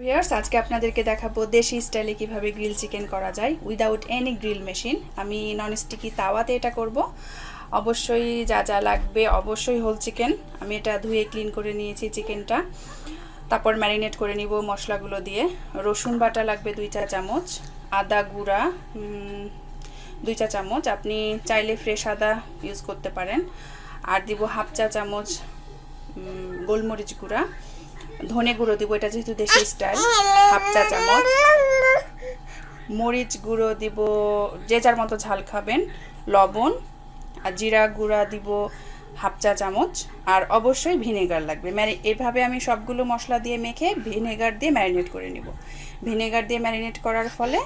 Viewers আজকে আপনাদেরকে দেখাবো দেশি স্টাইলে কীভাবে গ্রিল চিকেন করা যায় উইদাউট এনি গ্রিল মেশিন আমি নন স্টিকি তাওয়াতে এটা করব। অবশ্যই যা যা লাগবে, অবশ্যই হোল চিকেন আমি এটা ধুয়ে ক্লিন করে নিয়েছি চিকেনটা। তারপর ম্যারিনেট করে নিব মশলাগুলো দিয়ে। রসুন বাটা লাগবে দুই চা চামচ, আদা গুঁড়া দুই চা চামচ। আপনি চাইলে ফ্রেশ আদা ইউজ করতে পারেন। আর দিব হাফ চা চামচ গোলমরিচ গুঁড়া। ধনে গুঁড়ো দিব, এটা যেহেতু দেশি স্টাইল, হাফ চা চামচ। মরিচ গুঁড়ো দিব, যে যার মতো ঝাল খাবেন, লবণ, আর জিরা গুঁড়া দিব হাফ চা চামচ, আর অবশ্যই ভিনেগার লাগবে। ম্যারি, এভাবে আমি সবগুলো মশলা দিয়ে মেখে ভিনেগার দিয়ে ম্যারিনেট করে নিব। ভিনেগার দিয়ে ম্যারিনেট করার ফলে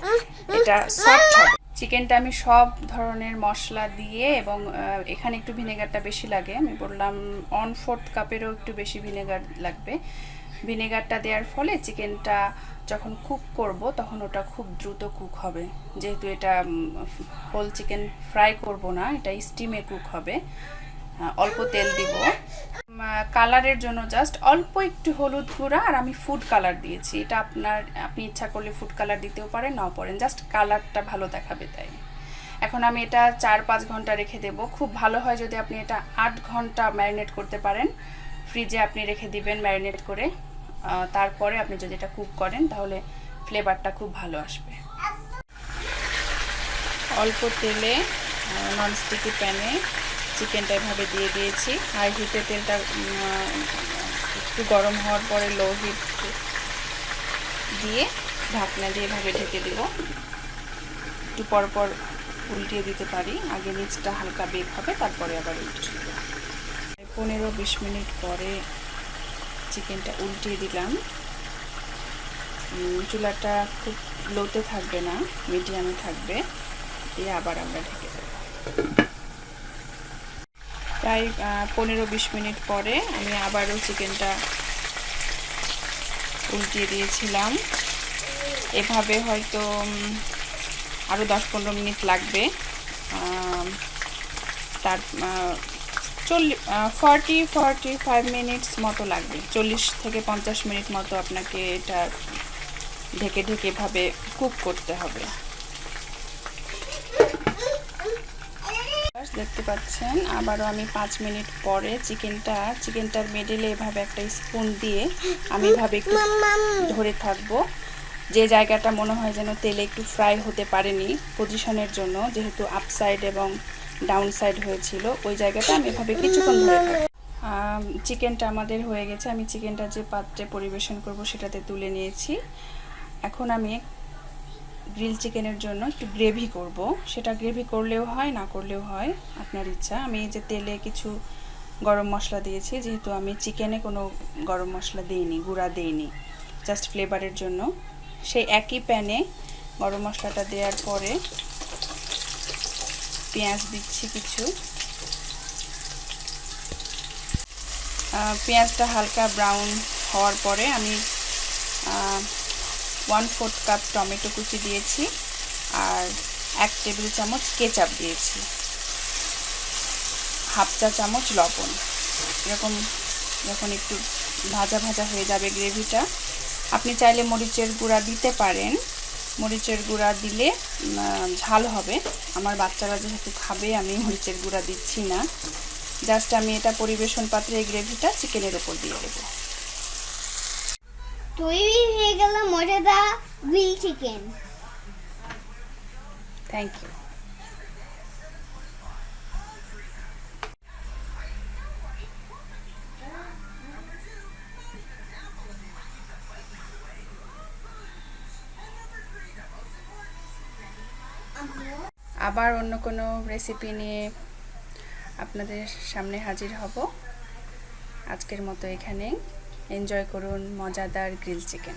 এটা সফট চিকেনটা আমি সব ধরনের মশলা দিয়ে এবং এখানে একটু ভিনেগারটা বেশি লাগে। আমি বললাম অন ফোর্থ কাপেরও একটু বেশি ভিনেগার লাগবে। ভিনেগারটা দেওয়ার ফলে চিকেনটা যখন কুক করব, তখন ওটা খুব দ্রুত কুক হবে। যেহেতু এটা হোল চিকেন ফ্রাই করব না, এটা স্টিমে কুক হবে। অল্প তেল দিব। কালারের জন্য জাস্ট অল্প একটু হলুদ গুঁড়া আর আমি ফুড কালার দিয়েছি। এটা আপনার, আপনি ইচ্ছা করলে ফুড কালার দিতেও পারেন, নাও পারেন। জাস্ট কালারটা ভালো দেখাবে তাই। এখন আমি এটা চার পাঁচ ঘণ্টা রেখে দেব। খুব ভালো হয় যদি আপনি এটা আট ঘণ্টা ম্যারিনেট করতে পারেন। ফ্রিজে আপনি রেখে দিবেন ম্যারিনেট করে। তারপরে আপনি যদি এটা কুক করেন, তাহলে ফ্লেভারটা খুব ভালো আসবে। অল্প তেলে ননস্টিকি প্যানে চিকেনটা এভাবে দিয়ে দিয়েছি। হাই হিটে তেলটা একটু গরম হওয়ার পরে লো হিট দিয়ে ঢাকনা দিয়ে এভাবে ঢেকে দেব। একটু পর পর উল্টিয়ে দিতে পারি। আগে নিচটা হালকা বেক হবে, তারপরে আবার উল্টে দেব। পনেরো বিশ মিনিট পরে চিকেনটা উল্টিয়ে দিলাম। চুলাটা খুব লোতে থাকবে না, মিডিয়ামে থাকবে। দিয়ে আবার আমরা ঢেকে দেবো। প্রায় পনেরো বিশ মিনিট পরে আমি আবারও চিকেনটা উল্টিয়ে দিয়েছিলাম। এভাবে হয়তো আরও দশ পনেরো মিনিট লাগবে। তার চল্লিশ ফর্টি ফর্টি ফাইভ মিনিটস মতো লাগবে। চল্লিশ থেকে পঞ্চাশ মিনিট মতো আপনাকে এটা ঢেকে ঢেকে এভাবে কুক করতে হবে। দেখতে পাচ্ছেন, আবারও আমি পাঁচ মিনিট পরে চিকেনটা চিকেনটার মিডলে এভাবে একটা স্পুন দিয়ে আমি এভাবে একটু ধরে থাকব। যে জায়গাটা মনে হয় যেন তেলে একটু ফ্রাই হতে পারেনি পজিশনের জন্য, যেহেতু আপসাইড এবং ডাউন সাইড হয়েছিল। ওই জায়গাটা আমি এভাবে কিছুক্ষণ ধরে চিকেনটা আমাদের হয়ে গেছে। আমি চিকেনটা যে পাত্রে পরিবেশন করব সেটাতে তুলে নিয়েছি। এখন আমি গ্রিল চিকেনের জন্য একটু গ্রেভি করব। সেটা গ্রেভি করলেও হয়, না করলেও হয়, আপনার ইচ্ছা। আমি যে তেলে কিছু গরম মশলা দিয়েছি, যেহেতু আমি চিকেনে কোনো গরম মশলা দিইনি, গুঁড়া দিইনি জাস্ট ফ্লেভারের জন্য। সেই একই প্যানে গরম মশলাটা দেওয়ার পরে পেঁয়াজ দিচ্ছি কিছু। পেঁয়াজটা হালকা ব্রাউন হওয়ার পরে আমি ওয়ান ফোর্থ কাপ টমেটো কুচি দিয়েছি আর এক টেবিল চামচ কেচাপ দিয়েছি। হাফ চা চামচ লবণ। এরকম যখন একটু ভাজা ভাজা হয়ে যাবে গ্রেভিটা আপনি চাইলে মরিচের গুঁড়া দিতে পারেন। মরিচের গুঁড়া দিলে ঝাল হবে। আমার বাচ্চারা যেহেতু খাবে আমি মরিচের গুঁড়া দিচ্ছি না। জাস্ট আমি এটা পরিবেশন পাত্রে এই গ্রেভিটা চিকেনের ওপর দিয়ে দেবো। তৈরি হয়ে গেল মজাদার গ্রিল চিকেন। থ্যাংক ইউ আবার অন্য কোনো রেসিপি নিয়ে আপনাদের সামনে হাজির হব। আজকের মতো এখানেই। এনজয় করুন মজাদার গ্রিল চিকেন